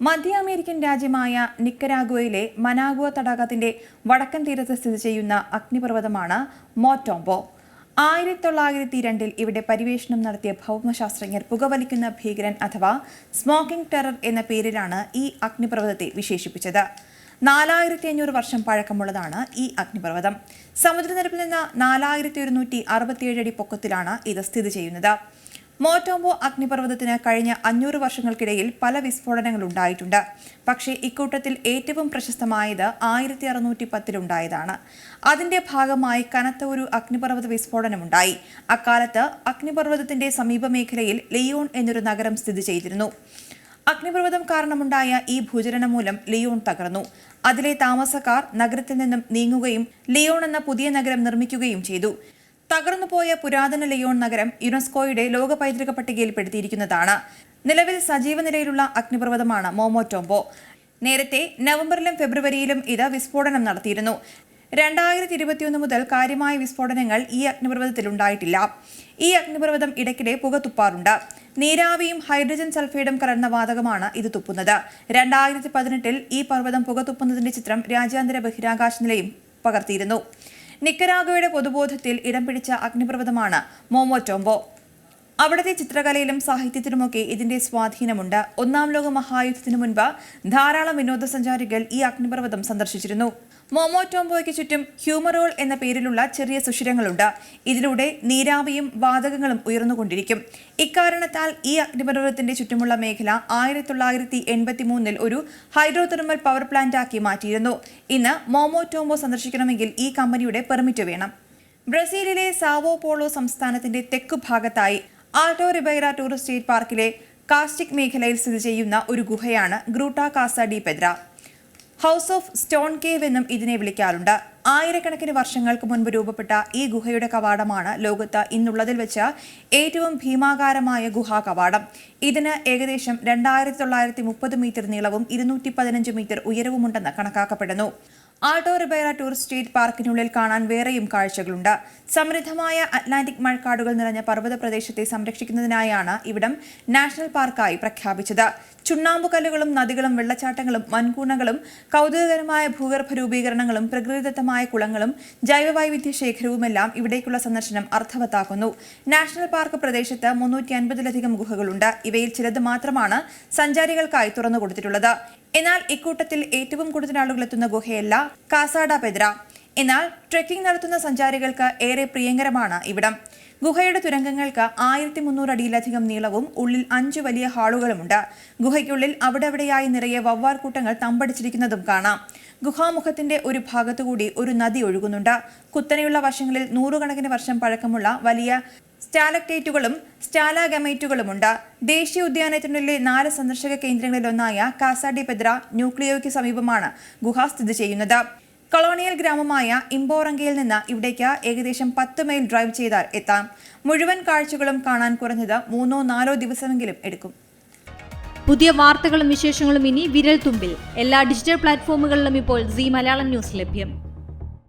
മധ്യ അമേരിക്കൻ രാജ്യമായ നിക്കരാഗുവയിലെ മനാഗുവ തടാകത്തിന്റെ വടക്കൻ തീരത്ത് സ്ഥിതി ചെയ്യുന്ന അഗ്നിപർവതമാണ് മോറ്റോംബോ ആയിരത്തി തൊള്ളായിരത്തി രണ്ടിൽ ഇവിടെ പരിവേഷണം നടത്തിയ ഭൗമശാസ്ത്രജ്ഞർ പുകവലിക്കുന്ന ഭീകരൻ അഥവാ സ്മോക്കിംഗ് ടെറർ എന്ന പേരിലാണ് ഈ അഗ്നിപർവതത്തെ വിശേഷിപ്പിച്ചത്. നാലായിരത്തി അഞ്ഞൂറ് വർഷം പഴക്കമുള്ളതാണ് ഈ അഗ്നിപർവതം. സമുദ്രനിരപ്പിൽ നിന്ന് നാലായിരത്തി ഒരുന്നൂറ്റി അറുപത്തിയേഴ് അടി പൊക്കത്തിലാണ് ഇത് സ്ഥിതി ചെയ്യുന്നത്. മോറ്റോംബോ അഗ്നിപർവതത്തിന് കഴിഞ്ഞ അഞ്ഞൂറ് വർഷങ്ങൾക്കിടയിൽ പല വിസ്ഫോടനങ്ങൾ ഉണ്ടായിട്ടുണ്ട്. പക്ഷേ ഇക്കൂട്ടത്തിൽ ഏറ്റവും പ്രശസ്തമായത് ആയിരത്തി അറുന്നൂറ്റി പത്തിലുണ്ടായതാണ് അതിന്റെ ഭാഗമായി കനത്ത ഒരു അഗ്നിപർവത വിസ്ഫോടനമുണ്ടായി. അക്കാലത്ത് അഗ്നിപർവതത്തിന്റെ സമീപ മേഖലയിൽ ലിയോൺ എന്നൊരു നഗരം സ്ഥിതി ചെയ്തിരുന്നു. അഗ്നിപർവതം കാരണമുണ്ടായ ഈ ഭൂചലനം മൂലം ലിയോൺ തകർന്നു. അതിലെ താമസക്കാർ നഗരത്തിൽ നിന്നും നീങ്ങുകയും ലിയോൺ എന്ന പുതിയ നഗരം നിർമ്മിക്കുകയും ചെയ്തു. തകർന്നുപോയ പുരാതന ലിയോൺ നഗരം യുനെസ്കോയുടെ ലോക പൈതൃക പട്ടികയിൽപ്പെടുത്തിയിരിക്കുന്നതാണ്. നിലവിൽ സജീവ നിലയിലുള്ള അഗ്നിപർവതമാണ് മോമോറ്റോംബോ നേരത്തെ നവംബറിലും ഫെബ്രുവരിയിലും ഇത് വിസ്ഫോടനം നടത്തിയിരുന്നു. രണ്ടായിരത്തി ഇരുപത്തിയൊന്ന് മുതൽ കാര്യമായ വിസ്ഫോടനങ്ങൾ ഈ അഗ്നിപർവതത്തിൽ ഉണ്ടായിട്ടില്ല. ഈ അഗ്നിപർവതം ഇടയ്ക്കിടെ പുക തുപ്പാറുണ്ട്. നീരാവിയും ഹൈഡ്രജൻ സൾഫൈഡും കലർന്ന വാതകമാണ് ഇത് തുപ്പുന്നത്. രണ്ടായിരത്തി പതിനെട്ടിൽ ഈ പർവതം പുക തുപ്പുന്നതിന്റെ ചിത്രം രാജ്യാന്തര ബഹിരാകാശ നിലയം പകർത്തിയിരുന്നു. നിക്കരാഗോയുടെ പൊതുബോധത്തിൽ ഇടം പിടിച്ച അഗ്നിപർവതമാണ് മോമോറ്റോംബോ. അവിടുത്തെ ചിത്രകലയിലും സാഹിത്യത്തിലുമൊക്കെ ഇതിന്റെ സ്വാധീനമുണ്ട്. ഒന്നാം ലോക മഹായുദ്ധത്തിനു മുൻപ് ധാരാളം വിനോദസഞ്ചാരികൾ ഈ അഗ്നിപർവതം സന്ദർശിച്ചിരുന്നു. മോമോ ടോംബോയ്ക്ക് ചുറ്റും ഹ്യൂമറോൾ എന്ന പേരിലുള്ള ചെറിയ സുഷിരങ്ങളുണ്ട്. ഇതിലൂടെ നീരാവിയും വാതകങ്ങളും ഉയർന്നുകൊണ്ടിരിക്കും. ഇക്കാരണത്താൽ ഈ അഗ്നിപർവതത്തിന്റെ ചുറ്റുമുള്ള മേഖല ആയിരത്തി തൊള്ളായിരത്തി എൺപത്തി മൂന്നിൽ ഒരു ഹൈഡ്രോ തെർമൽ പവർ പ്ലാന്റ് ആക്കി മാറ്റിയിരുന്നു. ഇന്ന് മോമോ ടോംബോ സന്ദർശിക്കണമെങ്കിൽ ഈ കമ്പനിയുടെ പെർമിറ്റ് വേണം. ബ്രസീലിലെ സാവോ പോളോ സംസ്ഥാനത്തിന്റെ തെക്കു ഭാഗത്തായി ആൾട്ടോ റിബൈറ ടൂറിസ്റ്റ് സ്റ്റേറ്റ് പാർക്കിലെ കാസ്റ്റിക് മേഖലയിൽ സ്ഥിതി ചെയ്യുന്ന ഒരു ഗുഹയാണ് Gruta Casa de Pedra. House of stone cave എന്നും ഇതിനെ വിളിക്കാറുണ്ട്. ആയിരക്കണക്കിന് വർഷങ്ങൾക്ക് മുൻപ് രൂപപ്പെട്ട ഈ ഗുഹയുടെ കവാടമാണ് ലോകത്ത് ഇന്നുള്ളതിൽ വെച്ച് ഏറ്റവും ഭീമാകാരമായ ഗുഹാ കവാടം. ഇതിന് ഏകദേശം രണ്ടായിരത്തി തൊള്ളായിരത്തി മുപ്പത് മീറ്റർ നീളവും ഇരുന്നൂറ്റി പതിനഞ്ച് മീറ്റർ ഉയരവുമുണ്ടെന്ന് കണക്കാക്കപ്പെടുന്നു. ആൾട്ടോ റിബൈറ ടൂറിസ്റ്റ് സ്റ്റേറ്റ് പാർക്കിനുള്ളിൽ കാണാൻ വേറെയും കാഴ്ചകളുണ്ട്. സമൃദ്ധമായ അറ്റ്ലാന്റിക് മഴക്കാടുകൾ നിറഞ്ഞ പർവത പ്രദേശത്തെ സംരക്ഷിക്കുന്നതിനായാണ് ഇവിടം നാഷണൽ പാർക്കായി പ്രഖ്യാപിച്ചത്. ചുണ്ണാമ്പുകല്ലുകളും നദികളും വെള്ളച്ചാട്ടങ്ങളും വൻകൂണകളും കൗതുകകരമായ ഭൂഗർഭ രൂപീകരണങ്ങളും പ്രകൃതിദത്തമായ കുളങ്ങളും ജൈവവൈവിധ്യ ശേഖരവുമെല്ലാം ഇവിടേക്കുള്ള സന്ദർശനം അർത്ഥവത്താക്കുന്നു. നാഷണൽ പാർക്ക് പ്രദേശത്ത് മുന്നൂറ്റി അൻപതിലധികം ഗുഹകളുണ്ട്. ഇവയിൽ ചിലത് മാത്രമാണ് സഞ്ചാരികൾക്കായി തുറന്നുകൊടുത്തിട്ടുള്ളത്. എന്നാൽ ഇക്കൂട്ടത്തിൽ ഏറ്റവും കൂടുതൽ ആളുകൾ എത്തുന്ന ഗുഹയല്ല കാസാഡ പെദ്ര. എന്നാൽ ട്രെക്കിംഗ് നടത്തുന്ന സഞ്ചാരികൾക്ക് ഏറെ പ്രിയങ്കരമാണ് ഇവിടം. ഗുഹയുടെ തുരങ്കങ്ങൾക്ക് ആയിരത്തി മുന്നൂറ് അടിയിലധികം നീളവും ഉള്ളിൽ അഞ്ച് വലിയ ഹാളുകളുമുണ്ട്. ഗുഹയ്ക്കുള്ളിൽ അവിടെവിടെയായി നിറയെ വവ്വാർ കൂട്ടങ്ങൾ തമ്പടിച്ചിരിക്കുന്നതും കാണാം. ഗുഹാമുഖത്തിന്റെ ഒരു ഭാഗത്തുകൂടി ഒരു നദി ഒഴുകുന്നുണ്ട്. കുത്തനെയുള്ള വശങ്ങളിൽ നൂറുകണക്കിന് വർഷം പഴക്കമുള്ള വലിയ സ്റ്റാലക്ടേറ്റുകളും സ്റ്റാലാഗമേറ്റുകളുമുണ്ട്. ദേശീയ ഉദ്യാനത്തിനുള്ളിലെ നാല് സന്ദർശക കേന്ദ്രങ്ങളിലൊന്നായ കാസാഡി പെദ്ര ന്യൂക്ലിയോയ്ക്ക് സമീപമാണ് ഗുഹ സ്ഥിതി ചെയ്യുന്നത്. കൊളോണിയൽ ഗ്രാമമായ ഇമ്പോറങ്കയിൽ നിന്ന് ഇവിടേക്ക് ഏകദേശം പത്ത് മൈൽ ഡ്രൈവ് ചെയ്താൽ എത്താം. മുഴുവൻ കാഴ്ചകളും കാണാൻ കുറഞ്ഞത് മൂന്നോ നാലോ ദിവസമെങ്കിലും എടുക്കും. പുതിയ വാർത്തകളും വിശേഷങ്ങളും ഇനി വിരൽ തുമ്പിൽ എല്ലാ ഡിജിറ്റൽ പ്ലാറ്റ്ഫോമുകളിലും ഇപ്പോൾ സി മലയാളം ന്യൂസ് ലഭ്യം.